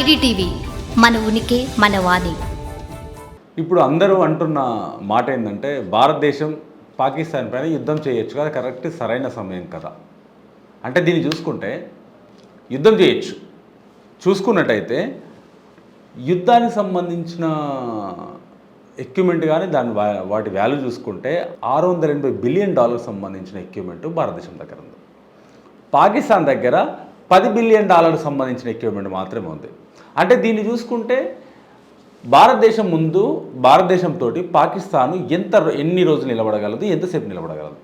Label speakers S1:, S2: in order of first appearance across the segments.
S1: IDTV మన ఉనికి మన వాణి.
S2: ఇప్పుడు అందరూ అంటున్న మాట ఏంటంటే భారతదేశం పాకిస్తాన్ పైన యుద్ధం చేయొచ్చు కదా కరెక్ట్ సరైన సమయం కదా. అంటే దీన్ని చూసుకుంటే యుద్ధం చేయొచ్చు. చూసుకున్నట్టయితే యుద్ధానికి సంబంధించిన ఎక్విప్మెంట్ కానీ దాని వాటి వాల్యూ చూసుకుంటే ఆరు వందల ఎనభై బిలియన్ డాలర్ సంబంధించిన ఎక్విప్మెంట్ భారతదేశం దగ్గర ఉంది. పాకిస్తాన్ దగ్గర పది బిలియన్ డాలర్ సంబంధించిన ఎక్విప్మెంట్ మాత్రమే ఉంది. అంటే దీన్ని చూసుకుంటే భారతదేశం ముందు భారతదేశంతో పాకిస్తాన్ ఎంత ఎన్ని రోజులు నిలబడగలదు ఎంతసేపు నిలబడగలదు?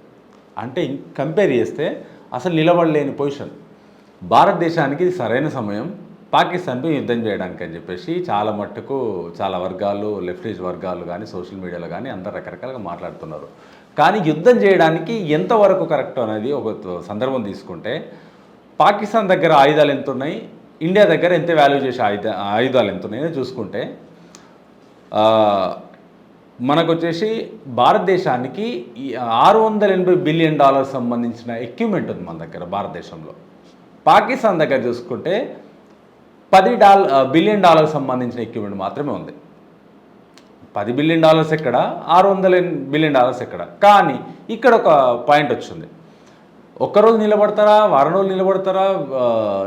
S2: అంటే కంపేర్ చేస్తే అసలు నిలబడలేని పొజిషన్ భారతదేశానికి ఇది సరైన సమయం. పాకిస్తాన్పై యుద్ధం చేయడానికి అని చెప్పేసి చాలా మట్టుకు చాలా వర్గాలు లెఫ్టిస్ట్ వర్గాలు కానీ సోషల్ మీడియాలో కానీ అందరు రకరకాలుగా మాట్లాడుతున్నారు. కానీ యుద్ధం చేయడానికి ఎంతవరకు కరెక్ట్ అనేది ఒక సందర్భం తీసుకుంటే పాకిస్తాన్ దగ్గర ఆయుధాలు ఎంత ఉన్నాయి ఇండియా దగ్గర ఎంత వాల్యూ చేసే ఆయుధ ఆయుధాలు ఎంత ఉన్నాయో చూసుకుంటే మనకు వచ్చేసి భారతదేశానికి ఆరు వందల ఎనభై బిలియన్ డాలర్ సంబంధించిన ఎక్విప్మెంట్ ఉంది మన దగ్గర భారతదేశంలో. పాకిస్తాన్ దగ్గర చూసుకుంటే పది డాల్ బిలియన్ డాలర్ సంబంధించిన ఎక్విప్మెంట్ మాత్రమే ఉంది. పది బిలియన్ డాలర్స్ ఎక్కడ? ఆరు వందల బిలియన్ డాలర్స్ ఎక్కడ? కానీ ఇక్కడ ఒక పాయింట్ వచ్చింది. ఒక్కరోజు నిలబడతారా? వారం రోజులు నిలబడతారా?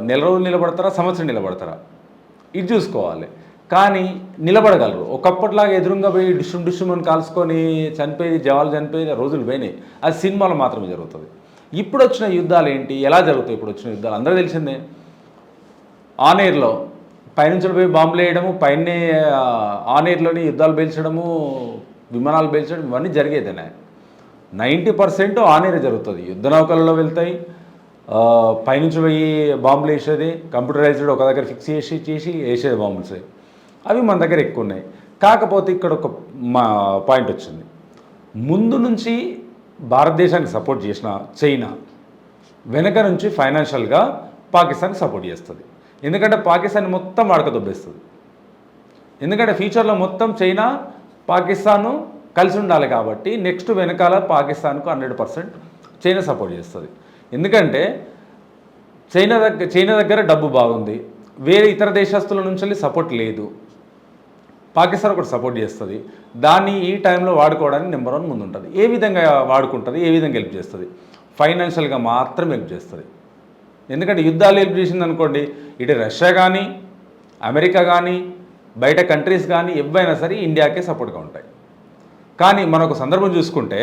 S2: నెల రోజులు నిలబడతారా? సంవత్సరం నిలబడతారా? ఇది చూసుకోవాలి. కానీ నిలబడగలరు. ఒకప్పటిలాగా ఎదురుగా పోయి డిస్టుమ్ డిస్టుమ్ కాల్చుకొని చనిపోయి జవాలు చనిపోయి రోజులు పోయినాయి. అది సినిమాలో మాత్రమే జరుగుతుంది. ఇప్పుడు వచ్చిన యుద్ధాలు ఏంటి? ఎలా జరుగుతాయి ఇప్పుడు వచ్చిన యుద్ధాలు? అందరూ తెలిసిందే. ఆన్ ఎయిర్లో పైనుంచి పోయి బాంబులు వేయడము పైనే ఆన్ ఎయిర్లోని యుద్ధాలు పేల్చడము విమానాలు పేల్చడం ఇవన్నీ జరిగేదేనాయి నైంటీ పర్సెంట్ ఆనేరే జరుగుతుంది. యుద్ధ నౌకలలో వెళ్తాయి. పైనుంచి పోయి బాంబులు వేసేది కంప్యూటరైజ్డ్ ఒక దగ్గర ఫిక్స్ చేసి చేసి వేసేది బాంబుల్స్. అవి మన దగ్గర ఎక్కువ ఉన్నాయి కాకపోతే ఇక్కడ ఒక మా పాయింట్ వచ్చింది. ముందు నుంచి భారతదేశానికి సపోర్ట్ చేసిన చైనా వెనక నుంచి ఫైనాన్షియల్గా పాకిస్తాన్కి సపోర్ట్ చేస్తుంది. ఎందుకంటే పాకిస్తాన్ మొత్తం వాడకదొబ్బేస్తుంది ఎందుకంటే ఫ్యూచర్లో మొత్తం చైనా పాకిస్తాను కలిసి ఉండాలి కాబట్టి నెక్స్ట్ వెనకాల పాకిస్తాన్కు హండ్రెడ్ పర్సెంట్ చైనా సపోర్ట్ చేస్తుంది. ఎందుకంటే చైనా దగ్గర చైనా దగ్గర డబ్బు బాగుంది. వేరే ఇతర దేశస్తుల నుంచి వెళ్ళి సపోర్ట్ లేదు. పాకిస్తాన్ ఒకటి సపోర్ట్ చేస్తుంది. దాన్ని ఈ టైంలో వాడుకోవడానికి నెంబర్ వన్ ముందు ఉంటుంది ఏ విధంగా వాడుకుంటుంది ఏ విధంగా హెల్ప్ చేస్తుంది? ఫైనాన్షియల్గా మాత్రం హెల్ప్ చేస్తుంది. ఎందుకంటే యుద్ధాలు హెల్ప్ చేసింది అనుకోండి ఇటు రష్యా కానీ అమెరికా కానీ బయట కంట్రీస్ కానీ ఎవైనా సరే ఇండియాకే సపోర్ట్గా ఉంటాయి. కానీ మనొక సందర్భం చూసుకుంటే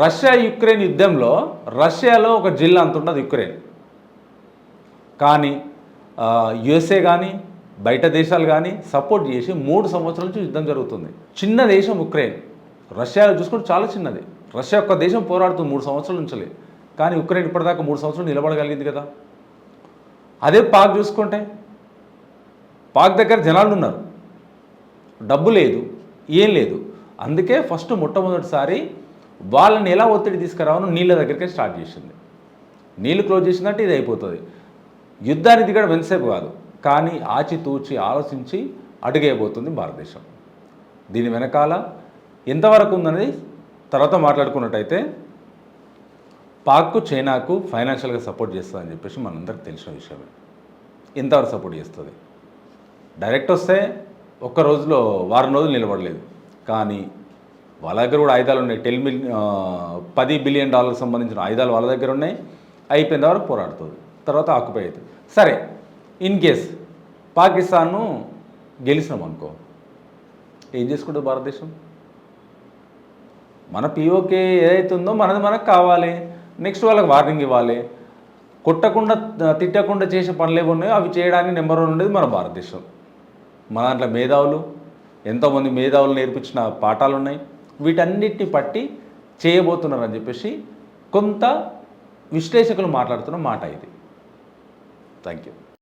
S2: రష్యా యుక్రెయిన్ యుద్ధంలో రష్యాలో ఒక జిల్లా అంత ఉన్నది యుక్రెయిన్. కానీ యుఎస్ఏ కానీ బయట దేశాలు కానీ సపోర్ట్ చేసి మూడు సంవత్సరాల నుంచి యుద్ధం జరుగుతుంది. చిన్న దేశం ఉక్రెయిన్ రష్యాలో చూసుకుంటే చాలా చిన్నది. రష్యా ఒక్క దేశం పోరాడుతుంది మూడు సంవత్సరాల నుంచి కానీ ఉక్రెయిన్ ఇప్పటిదాకా మూడు సంవత్సరాలు నిలబడగలిగింది కదా. అదే పాక్ చూసుకుంటే పాక్ దగ్గర జనాలు ఉన్నారు. డబ్బు లేదు ఏం లేదు. అందుకే ఫస్ట్ మొట్టమొదటిసారి వాళ్ళని ఎలా ఒత్తిడి తీసుకురావను నీళ్ళ దగ్గరికే స్టార్ట్ చేసింది. నీళ్ళు క్లోజ్ చేసిందంటే ఇది అయిపోతుంది. యుద్ధానికి దిగడం ఎంతసేపు కాదు. కానీ ఆచితూచి ఆలోచించి అడుగేయబోతుంది భారతదేశం. దీని వెనకాల ఎంతవరకు ఉందనేది తర్వాత మాట్లాడుకున్నట్టయితే పాక్కు చైనాకు ఫైనాన్షియల్గా సపోర్ట్ చేస్తుందని చెప్పేసి మనందరికి తెలిసిన విషయమే. ఎంతవరకు సపోర్ట్ చేస్తుంది. డైరెక్ట్ వస్తే ఒక్క రోజులో వారం రోజులు నిలబడలేదు. కానీ వాళ్ళ దగ్గర కూడా ఆయుధాలు ఉన్నాయి. టెన్ మిల్ పది బిలియన్ డాలర్ సంబంధించిన ఆయుధాలు వాళ్ళ దగ్గర ఉన్నాయి. అయిపోయిన వరకు పోరాడుతుంది. తర్వాత ఆక్యుపై అవుతుంది. సరే ఇన్ కేస్ పాకిస్తాన్ను గెలిచినాం అనుకో ఏం చేసుకుంటుంది భారతదేశం? మన పిఓకే ఏదైతే ఉందో మనది మనకు కావాలి. నెక్స్ట్ వాళ్ళకి వార్నింగ్ ఇవ్వాలి. కొట్టకుండా తిట్టకుండా చేసే పనులు ఏమి ఉన్నాయో అవి చేయడానికి నెంబర్ వన్ ఉండేది మన భారతదేశం. మన దాంట్లో మేధావులు ఎంతోమంది మేధావులు నేర్పించిన పాఠాలు ఉన్నాయి వీటన్నిటిని పట్టి చేయబోతున్నారని చెప్పేసి కొంత విశ్లేషకులు మాట్లాడుతున్న మాట ఇది. Thank you